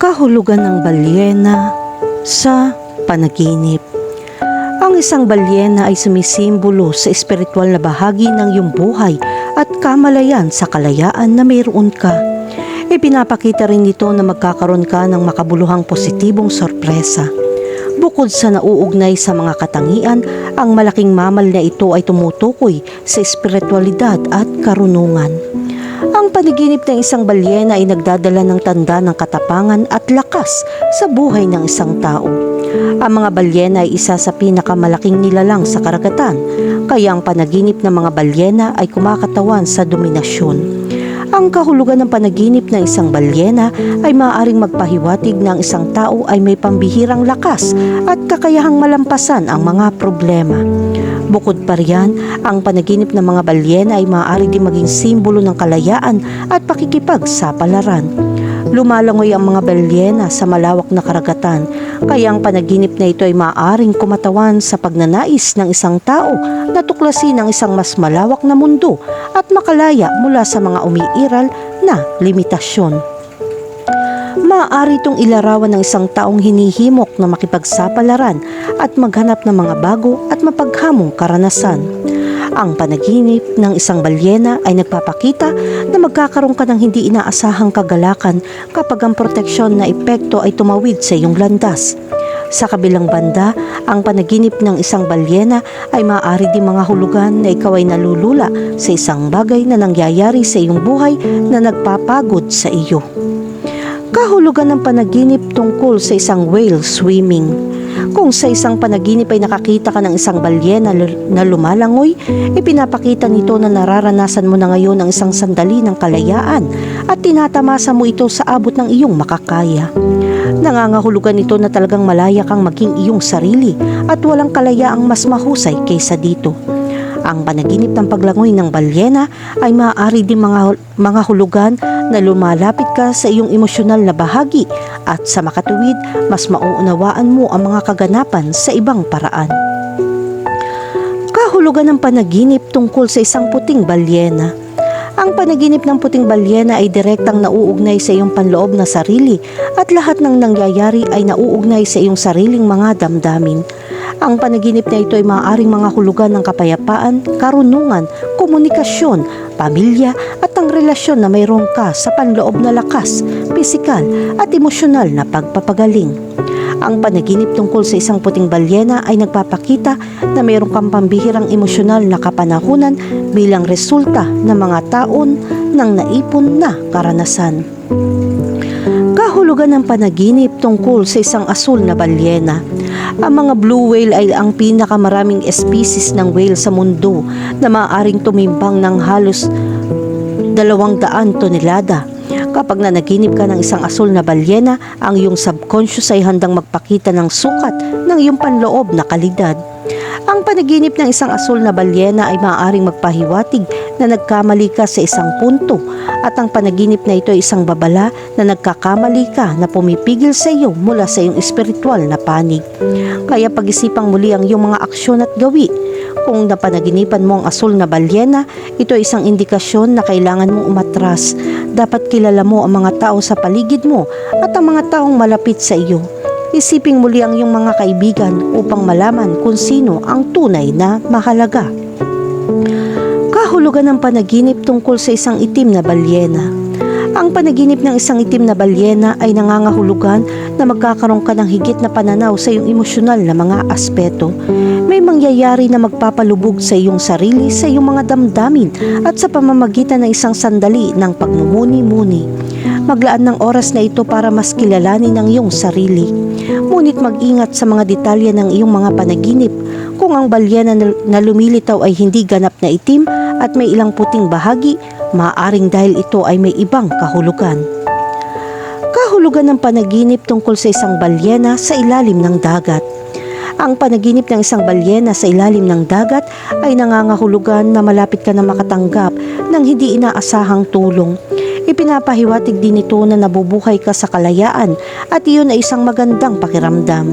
Kahulugan ng balyena sa panaginip. Ang isang balyena ay sumisimbolo sa espiritual na bahagi ng iyong buhay at kamalayan sa kalayaan na mayroon ka. Ipinapakita rin nito na magkakaroon ka ng makabuluhang positibong sorpresa. Bukod sa nauugnay sa mga katangian, ang malaking mamal na ito ay tumutukoy sa espiritualidad at karunungan. Ang panaginip ng isang balyena ay nagdadala ng tanda ng katapangan at lakas sa buhay ng isang tao. Ang mga balyena ay isa sa pinakamalaking nilalang sa karagatan, kaya ang panaginip ng mga balyena ay kumakatawan sa dominasyon. Ang kahulugan ng panaginip ng isang balyena ay maaaring magpahiwatig na ang isang tao ay may pambihirang lakas at kakayahang malampasan ang mga problema. Bukod pa riyan, ang panaginip ng mga balyena ay maaari din maging simbolo ng kalayaan at pakikipagsapalaran. Lumalangoy ang mga balyena sa malawak na karagatan, kaya ang panaginip na ito ay maaaring kumatawan sa pagnanais ng isang tao na tuklasin ang isang mas malawak na mundo at makalaya mula sa mga umiiral na limitasyon. Maaari itong ilarawan ng isang taong hinihimok na makipagsapalaran at maghanap ng mga bago at mapaghamong karanasan. Ang panaginip ng isang balyena ay nagpapakita na magkakaroon ka ng hindi inaasahang kagalakan kapag ang proteksyon na epekto ay tumawid sa iyong landas. Sa kabilang banda, ang panaginip ng isang balyena ay maaari din mga hulugan na ikaw ay nalulula sa isang bagay na nangyayari sa iyong buhay na nagpapagod sa iyo. Kahulugan ng panaginip tungkol sa isang whale swimming. Kung sa isang panaginip ay nakakita ka ng isang balyena na lumalangoy, ipinapakita nito na nararanasan mo na ngayon ang isang sandali ng kalayaan at tinatamasa mo ito sa abot ng iyong makakaya. Nangangahulugan ito na talagang malaya kang maging iyong sarili at walang kalayaang mas mahusay kaysa dito. Ang panaginip ng paglangoy ng balyena ay maaari din mga, mga hulugan na lumalapit ka sa iyong emosyonal na bahagi at sa makatuwid, mas mauunawaan mo ang mga kaganapan sa ibang paraan. Kahulugan ng panaginip tungkol sa isang puting balyena. Ang panaginip ng puting balyena ay direktang nauugnay sa iyong panloob na sarili at lahat ng nangyayari ay nauugnay sa iyong sariling mga damdamin. Ang panaginip na ito ay maaaring mga hulugan ng kapayapaan, karunungan, komunikasyon, pamilya at ang relasyon na mayroon ka sa panloob na lakas, pisikal at emosyonal na pagpapagaling. Ang panaginip tungkol sa isang puting balyena ay nagpapakita na mayroon kang pambihirang emosyonal na kapanahunan bilang resulta ng mga taon ng naipon na karanasan. Kahulugan ng panaginip tungkol sa isang asul na balyena. Ang mga blue whale ay ang pinakamaraming species ng whale sa mundo na maaaring tumimbang ng halos dalawang daan tonelada. Kapag nanaginip ka ng isang asul na balyena, ang iyong subconscious ay handang magpakita ng sukat ng iyong panloob na kalidad. Ang panaginip ng isang asul na balyena ay maaaring magpahiwatig na nagkamali ka sa isang punto at ang panaginip na ito ay isang babala na nagkakamali ka na pumipigil sa iyo mula sa iyong espiritual na panig. Kaya pag-isipang muli ang iyong mga aksyon at gawi. Kung napanaginipan mo ang asul na balyena, ito ay isang indikasyon na kailangan mong umatras. Dapat kilala mo ang mga tao sa paligid mo at ang mga taong malapit sa iyo. Isiping muli ang iyong mga kaibigan upang malaman kung sino ang tunay na mahalaga. Kahulugan ng panaginip tungkol sa isang itim na balyena. Ang panaginip ng isang itim na balyena ay nangangahulugan na magkakaroon ka ng higit na pananaw sa iyong emosyonal na mga aspeto. May mangyayari na magpapalubog sa iyong sarili, sa iyong mga damdamin at sa pamamagitan ng isang sandali ng pagmumuni-muni. Maglaan ng oras na ito para mas kilalanin ang iyong sarili. Ngunit mag-ingat sa mga detalye ng iyong mga panaginip kung ang balyena na lumilitaw ay hindi ganap na itim at may ilang puting bahagi, maaring dahil ito ay may ibang kahulugan. Kahulugan ng panaginip tungkol sa isang balyena sa ilalim ng dagat. Ang panaginip ng isang balyena sa ilalim ng dagat ay nangangahulugan na malapit ka na makatanggap ng hindi inaasahang tulong. Ipinapahiwatig din ito na nabubuhay ka sa kalayaan at iyon ay isang magandang pakiramdam.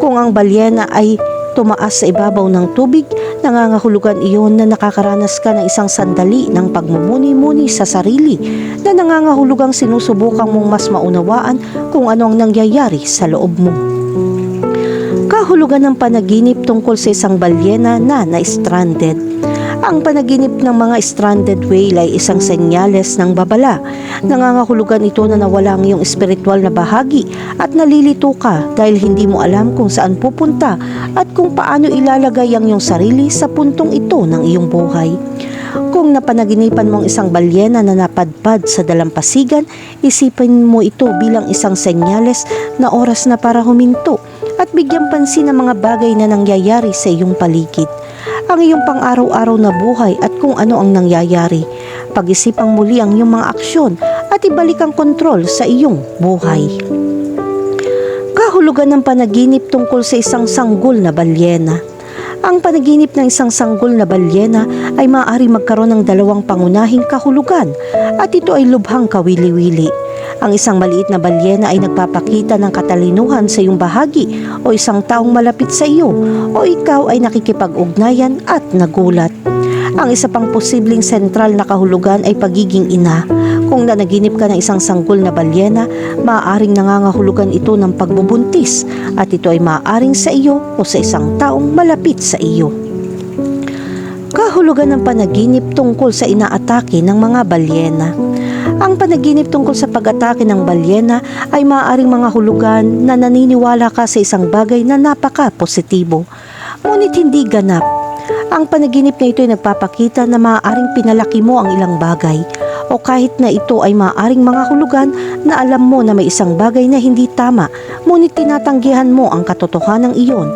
Kung ang balyena ay tumaas sa ibabaw ng tubig, nangangahulugan iyon na nakakaranas ka ng isang sandali ng pagmumuni-muni sa sarili na nangangahulugang sinusubukan mong mas maunawaan kung ano ang nangyayari sa loob mo. Kahulugan ng panaginip tungkol sa isang balyena na na-stranded. Ang panaginip ng mga stranded whale ay isang senyales ng babala. Nangangahulugan ito na nawala ang iyong espiritual na bahagi at nalilito ka dahil hindi mo alam kung saan pupunta at kung paano ilalagay ang iyong sarili sa puntong ito ng iyong buhay. Kung napanaginipan mo ang isang balyena na napadpad sa dalampasigan, isipin mo ito bilang isang senyales na oras na para huminto at bigyan pansin ang mga bagay na nangyayari sa iyong paligid. Ang iyong pang-araw-araw na buhay at kung ano ang nangyayari. Pag-isipang muli ang iyong mga aksyon at ibalik ang kontrol sa iyong buhay. Kahulugan ng panaginip tungkol sa isang sanggol na balyena. Ang panaginip ng isang sanggol na balyena ay maaari magkaroon ng dalawang pangunahing kahulugan at ito ay lubhang kawili-wili. Ang isang maliit na balyena ay nagpapakita ng katalinuhan sa iyong bahagi o isang taong malapit sa iyo o ikaw ay nakikipag-ugnayan at nagulat. Ang isa pang posibleng sentral na kahulugan ay pagiging ina. Kung nanaginip ka ng isang sanggol na balyena, maaaring nangangahulugan ito ng pagbubuntis at ito ay maaaring sa iyo o sa isang taong malapit sa iyo. Kahulugan ng panaginip tungkol sa inaatake ng mga balyena. Ang panaginip tungkol sa pag-atake ng balyena ay maaaring mga hulugan na naniniwala ka sa isang bagay na napaka-positibo. Ngunit hindi ganap. Ang panaginip na ito ay nagpapakita na maaaring pinalaki mo ang ilang bagay o kahit na ito ay maaaring mga hulugan na alam mo na may isang bagay na hindi tama ngunit tinatanggihan mo ang katotohanan iyon.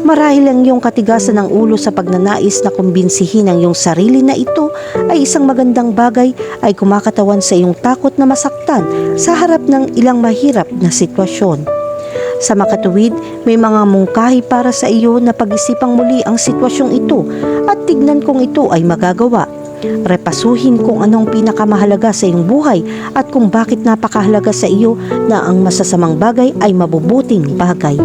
Marahil ang iyong katigasan ng ulo sa pagnanais na kumbinsihin ang iyong sarili na ito ay isang magandang bagay ay kumakatawan sa iyong takot na masaktan sa harap ng ilang mahirap na sitwasyon. Sa makatuwid, may mga mungkahi para sa iyo na pag-isipang muli ang sitwasyong ito at tignan kung ito ay magagawa. Repasuhin kung anong pinakamahalaga sa iyong buhay at kung bakit napakahalaga sa iyo na ang masasamang bagay ay mabubuting bagay.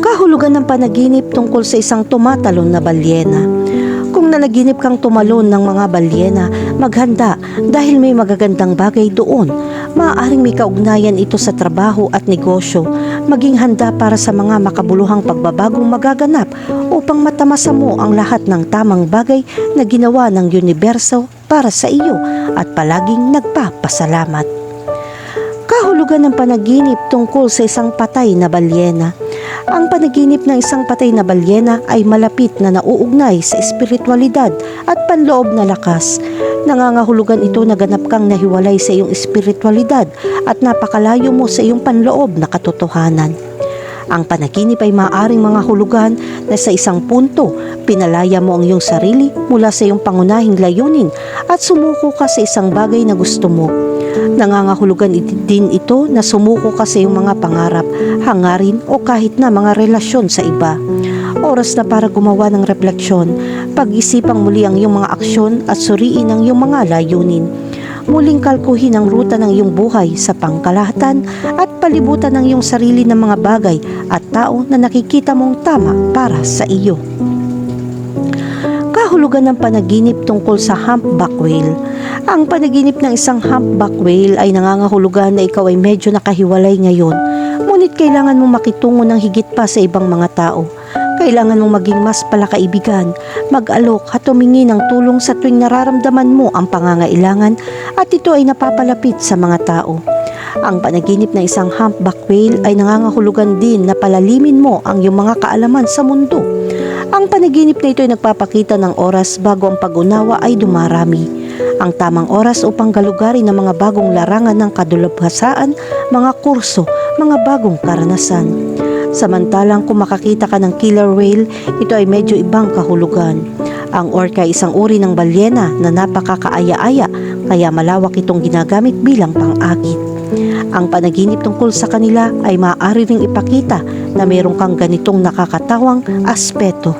Kahulugan ng panaginip tungkol sa isang tumatalon na balyena. Kung nanaginip kang tumalon ng mga balyena, maghanda dahil may magagandang bagay doon. Maaaring may kaugnayan ito sa trabaho at negosyo. Maging handa para sa mga makabuluhang pagbabagong magaganap upang matamasa mo ang lahat ng tamang bagay na ginawa ng universo para sa iyo at palaging nagpapasalamat. Kahulugan ng panaginip tungkol sa isang patay na balyena. Ang panaginip ng isang patay na balyena ay malapit na nauugnay sa espiritualidad at panloob na lakas. Nangangahulugan ito na ganap kang nahiwalay sa iyong espiritualidad at napakalayo mo sa iyong panloob na katotohanan. Ang panaginip ay maaaring mga hulugan na sa isang punto, pinalaya mo ang iyong sarili mula sa iyong pangunahing layunin at sumuko ka sa isang bagay na gusto mo. Nangangahulugan din ito na sumuko ka sa iyong mga pangarap, hangarin o kahit na mga relasyon sa iba. Oras na para gumawa ng refleksyon, pag-isipang muli ang iyong mga aksyon at suriin ang iyong mga layunin. Muling kalkuhin ang ruta ng iyong buhay sa pangkalahatan at palibutan ng iyong sarili ng mga bagay at tao na nakikita mong tama para sa iyo. Kahulugan ng panaginip tungkol sa humpback whale. Ang panaginip ng isang humpback whale ay nangangahulugan na ikaw ay medyo nakahiwalay ngayon, ngunit kailangan mong makitungo ng higit pa sa ibang mga tao. Kailangan mong maging mas palakaibigan, mag-alok at humingi ng tulong sa tuwing nararamdaman mo ang pangangailangan at ito ay napapalapit sa mga tao. Ang panaginip ng isang humpback whale ay nangangahulugan din na palalimin mo ang iyong mga kaalaman sa mundo. Ang panaginip na ito ay nagpapakita ng oras bago ang pag-unawa ay dumarami. Ang tamang oras upang galugarin ng mga bagong larangan ng kadulabhasaan, mga kurso, mga bagong karanasan. Samantalang kung makakita ka ng killer whale, ito ay medyo ibang kahulugan. Ang orca ay isang uri ng balyena na napakakaaya-aya kaya malawak itong ginagamit bilang pang-agit. Ang panaginip tungkol sa kanila ay maaari ring ipakita na meron kang ganitong nakakatawang aspeto.